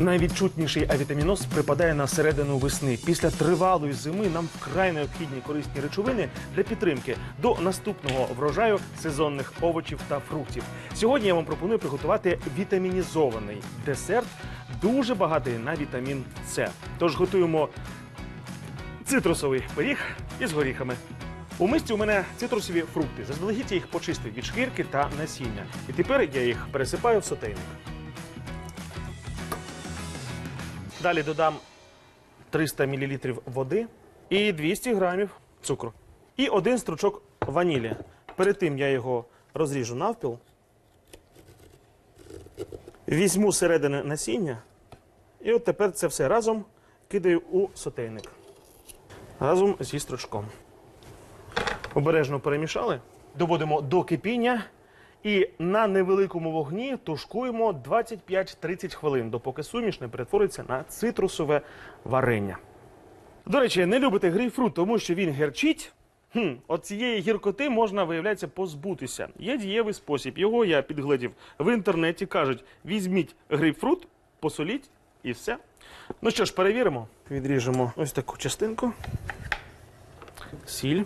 Найвідчутніший авітаміноз припадає на середину весни. Після тривалої зими нам вкрай необхідні корисні речовини для підтримки до наступного врожаю сезонних овочів та фруктів. Сьогодні я вам пропоную приготувати вітамінізований десерт, дуже багатий на вітамін С. Тож готуємо цитрусовий пиріг із горіхами. У мисці у мене цитрусові фрукти. Заздалегідь я їх почистив від шкірки та насіння. І тепер я їх пересипаю в сотейник. Далі додам 300 мл води і 200 грамів цукру. І один стручок ванілі. Перед тим я його розріжу навпіл. Візьму середини насіння. І от тепер це все разом кидаю у сотейник. Разом зі стручком. Обережно перемішали. Доводимо до кипіння. І на невеликому вогні тушкуємо 25-30 хвилин, допоки суміш не перетвориться на цитрусове варення. До речі, не любите грейпфрут, тому що він герчить. Хм, от цієї гіркоти можна, виявляється, позбутися. Є дієвий спосіб. Його я підглядів в інтернеті. Кажуть, візьміть грейпфрут, посоліть і все. Ну що ж, перевіримо. Відріжемо ось таку частинку. Сіль.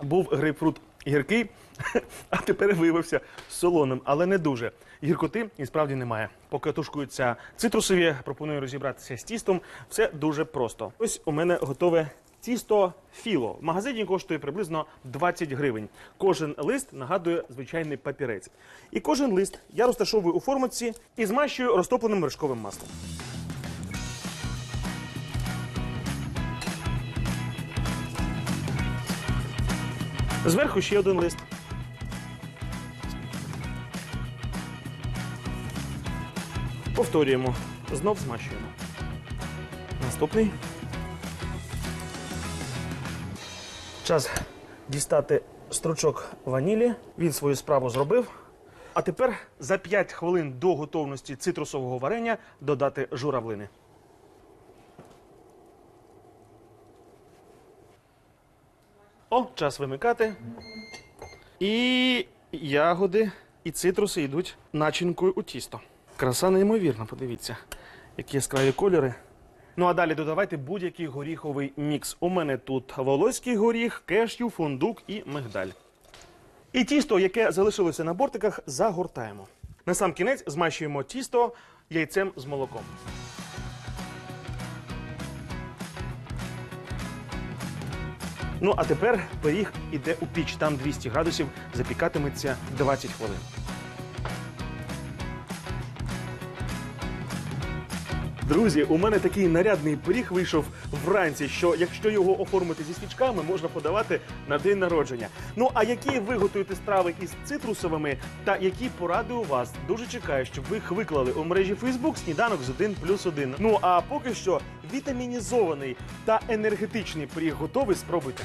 Був грейпфрут гіркий, а тепер виявився солоним, але не дуже. Гіркоти і справді немає. Поки тушкуються цитрусові, пропоную розібратися з тістом. Все дуже просто. Ось у мене готове тісто філо. В магазині коштує приблизно 20 гривень. Кожен лист нагадує звичайний папірець. І кожен лист я розташовую у формочці і змащую розтопленим вершковим маслом. Зверху ще один лист. Повторюємо. Знов змащуємо. Наступний. Час дістати стручок ванілі. Він свою справу зробив. А тепер за 5 хвилин до готовності цитрусового варення додати журавлини. О, час вимикати. І ягоди і цитруси йдуть начинкою у тісто. Краса неймовірна, подивіться, які яскраві кольори. Ну а далі додавайте будь-який горіховий мікс. У мене тут волоський горіх, кешю, фундук і мигдаль. І тісто, яке залишилося на бортиках, загортаємо. На сам кінець змащуємо тісто яйцем з молоком. Ну а тепер пиріг іде у піч. Там 200 градусів запікатиметься 20 хвилин. Друзі, у мене такий нарядний пиріг вийшов вранці, що якщо його оформити зі свічками, можна подавати на день народження. Ну а які ви готуєте страви із цитрусовими та які поради у вас? Дуже чекаю, щоб ви їх виклали у мережі Facebook сніданок з 1 плюс 1. Ну а поки що вітамінізований та енергетичний пиріг готовий. Спробуйте.